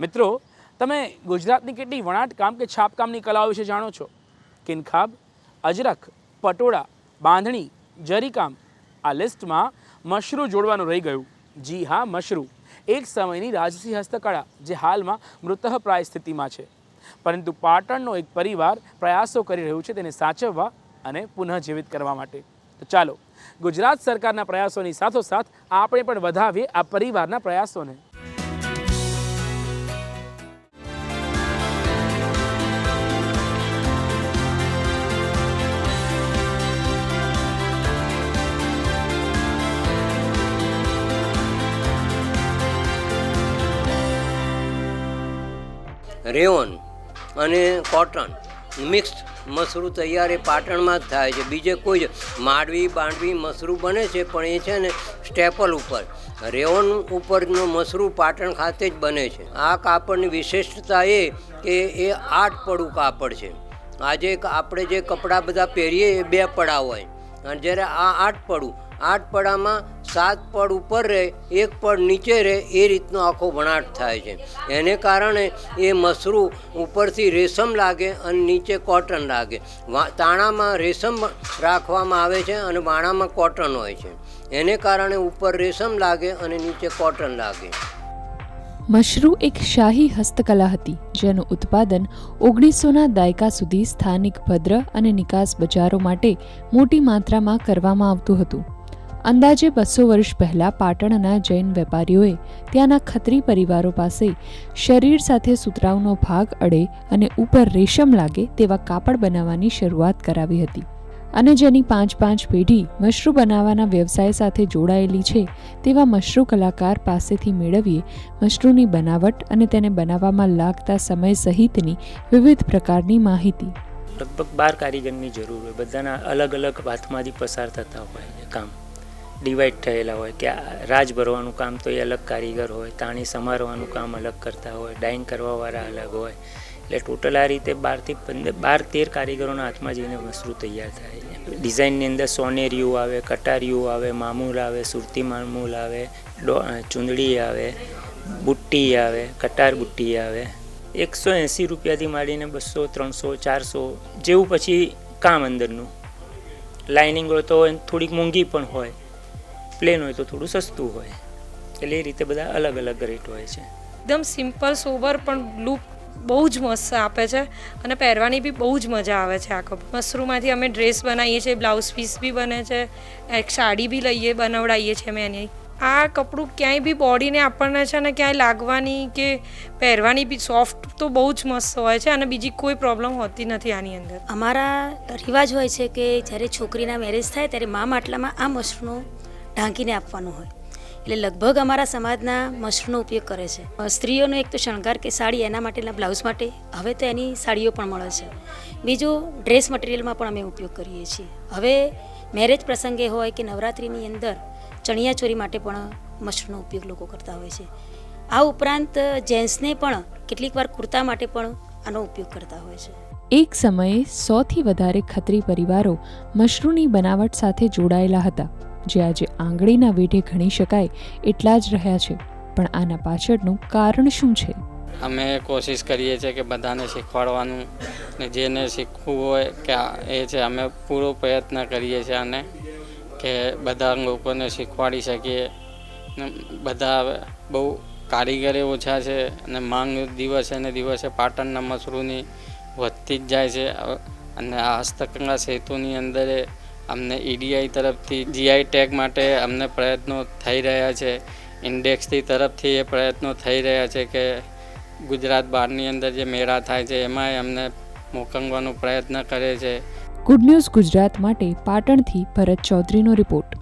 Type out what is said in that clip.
મિત્રો, તમે ગુજરાતની કેટલી વણાટકામ કે છાપકામની કલાઓ વિશે જાણો છો? કિનખાબ, અજરખ, પટોળા, બાંધણી, જરીકામ, આ લિસ્ટમાં મશરૂ જોડવાનું રહી ગયું. જી હા, મશરૂ. એક સમયની રાજસી હસ્તકળા, જે હાલમાં મૃતઃપ્રાય સ્થિતિમાં છે. પરંતુ પાટણનો એક પરિવાર પ્રયાસો કરી રહ્યું છે તેને સાચવવા અને પુનઃજીવિત કરવા માટે. તો ચાલો, ગુજરાત સરકારના પ્રયાસોની સાથોસાથ આપણે પણ વધાવીએ આ પરિવારના પ્રયાસોને. રેવન અને કોટન. મિક્સ મસરૂ તૈયાર એ પાટણમાં જ થાય છે. બીજે કોઈ જ માંડવી, બાંડવી મસરૂ બને છે, પણ એ છે ને સ્ટેપલ ઉપર. રેવન ઉપરનું મસરૂ પાટણ ખાતે જ બને છે. આ કાપડની વિશિષ્ટતા એ કે એ આઠ પડું કાપડ છે. આજે આપણે જે કપડાં બધા પહેરીએ એ બે પડા હોય. અને જ્યારે આ આઠ પડું આઠ પડામાં સાત પડ ઉપર રહે, એક પડ નીચે રહે, એ રીતનો આખો વણાટ થાય છે. એને કારણે એ મસરું ઉપરથી રેશમ લાગે અને નીચે કોટન લાગે. તાણામાં રેશમ રાખવામાં આવે છે અને વાણામાં કોટન હોય છે. એને કારણે ઉપર રેશમ લાગે અને નીચે કોટન લાગે. મશરૂ એક શાહી હસ્તકલા હતી, જેનું ઉત્પાદન ઓગણીસોના દાયકા સુધી સ્થાનિક ભદ્ર અને નિકાસ બજારો માટે મોટી માત્રામાં કરવામાં આવતું હતું. અંદાજે બસો વર્ષ પહેલાં પાટણના જૈન વેપારીઓએ ત્યાંના ખત્રી પરિવારો પાસે શરીર સાથે સુતરાઉનો ભાગ અડે અને ઉપર રેશમ લાગે તેવા કાપડ બનાવવાની શરૂઆત કરાવી હતી. અને જેની પાંચ પાંચ પેઢી મશરૂ બનાવવાના વ્યવસાય સાથે જોડાયેલી છે, તેવા મશરૂ કલાકાર પાસેથી મેળવીએ મશરૂની બનાવટ અને તેને બનાવવામાં લાગતા સમય સહિતની વિવિધ પ્રકારની માહિતી. લગભગ બાર કારીગરની જરૂર હોય, બધાના અલગ અલગ હાથમાંથી પસાર થતા હોય, કામ. ડિવાઈડ થયેલા હોય કે રાજ ભરવાનું કામ તો એ અલગ કારીગર હોય, તાણી સમારવાનું કામ અલગ કરતા હોય ડાઈંગ કરવાવાળા અલગ હોય. એટલે ટોટલ આ રીતે બારથી પંદર, બાર, તેર કારીગરોના હાથમાં જઈને વસ્તુ તૈયાર થાય ડિઝાઇનની અંદર સોનેરિયું આવે કટારિયું આવે, મામૂલ આવે, સુરતી મામૂલ આવે, ડો- ચૂંદડી આવે, બુટ્ટી આવે, કટાર બુટ્ટી આવે. એકસો એંસી રૂપિયાથી માંડીને બસો, ત્રણસો, ચારસો જેવું પછી કામ અંદરનું. લાઇનિંગ હોય તો થોડીક મોંઘી પણ હોય. પ્લેન હોય તો થોડું સસ્તું હોય. એટલે એ રીતે બધા અલગ અલગ રેટ હોય છે. એકદમ સિમ્પલ સોબર પણ લૂપ બહુ જ મસ્ત આપે છે. અને પહેરવાની બી બહુ જ મજા આવે છે આ કપ મશરૂમાંથી અમે ડ્રેસ બનાવીએ છીએ બ્લાઉઝ પીસ બી બને છે એક સાડી બી લઈએ બનાવડાવીએ છીએ અમે એની. આ કપડું ક્યાંય બી બોડીને આપણને છે ને ક્યાંય લાગવાની કે પહેરવાની બી સોફ્ટ તો બહુ જ મસ્ત હોય છે અને બીજી કોઈ પ્રોબ્લેમ હોતી નથી આની અંદર. અમારા રિવાજ હોય છે કે જ્યારે છોકરીના મેરેજ થાય ત્યારે મા માટલામાં આ મશરૂનો ઢાંકીને આપવાનું હોય. એટલે લગભગ અમારા સમાજના મશરૂનો ઉપયોગ કરે છે. સ્ત્રીઓનો એક તો શણગાર કે સાડી એના માટેના બ્લાઉઝ માટે હવે તો એની સાડીઓ પણ મળે છે. બીજું ડ્રેસ મટીરિયલમાં પણ અમે ઉપયોગ કરીએ છીએ. હવે મેરેજ પ્રસંગે હોય કે નવરાત્રિની અંદર ચણિયાચોરી માટે પણ મશરૂનો ઉપયોગ લોકો કરતા હોય છે. આ ઉપરાંત જેન્ટ્સને પણ કેટલીક વાર કુર્તા માટે પણ આનો ઉપયોગ કરતા હોય છે. એક સમયે સોથી વધારે ખત્રી પરિવારો મશરૂની બનાવટ સાથે જોડાયેલા હતા. જે આજે આંગળીના વેઢે ગણી શકાય એટલા જ રહ્યા છે. પણ આના પાછળનું કારણ શું છે? અમે કોશિશ કરીએ છીએ કે બધાને શીખવાડવાનું ને જેને શીખવું હોય કે એ છે, અમે પૂરો પ્રયત્ન કરીએ છીએ અને કે બધા લોકોને શીખવાડી શકીએ. ને બધા બહુ કારીગરે ઓછા છે અને માંગ દિવસે ને દિવસે પાટણના મસરૂની વધતી જ જાય છે. અને આ હસ્તકલા સેતુની અંદર અમને ઈડીઆઈ તરફથી જીઆઈ ટેગ માટે અમને પ્રયત્નો થઈ રહ્યા છે. ઇન્ડેક્સથી તરફથી એ પ્રયત્નો થઈ રહ્યા છે કે ગુજરાત બહારની અંદર જે મેળા થાય છે, એમાંય અમને મોકલવાનો પ્રયત્ન કરે છે. ગુડ ન્યૂઝ ગુજરાત માટે પાટણથી ભરત ચૌધરીનો રિપોર્ટ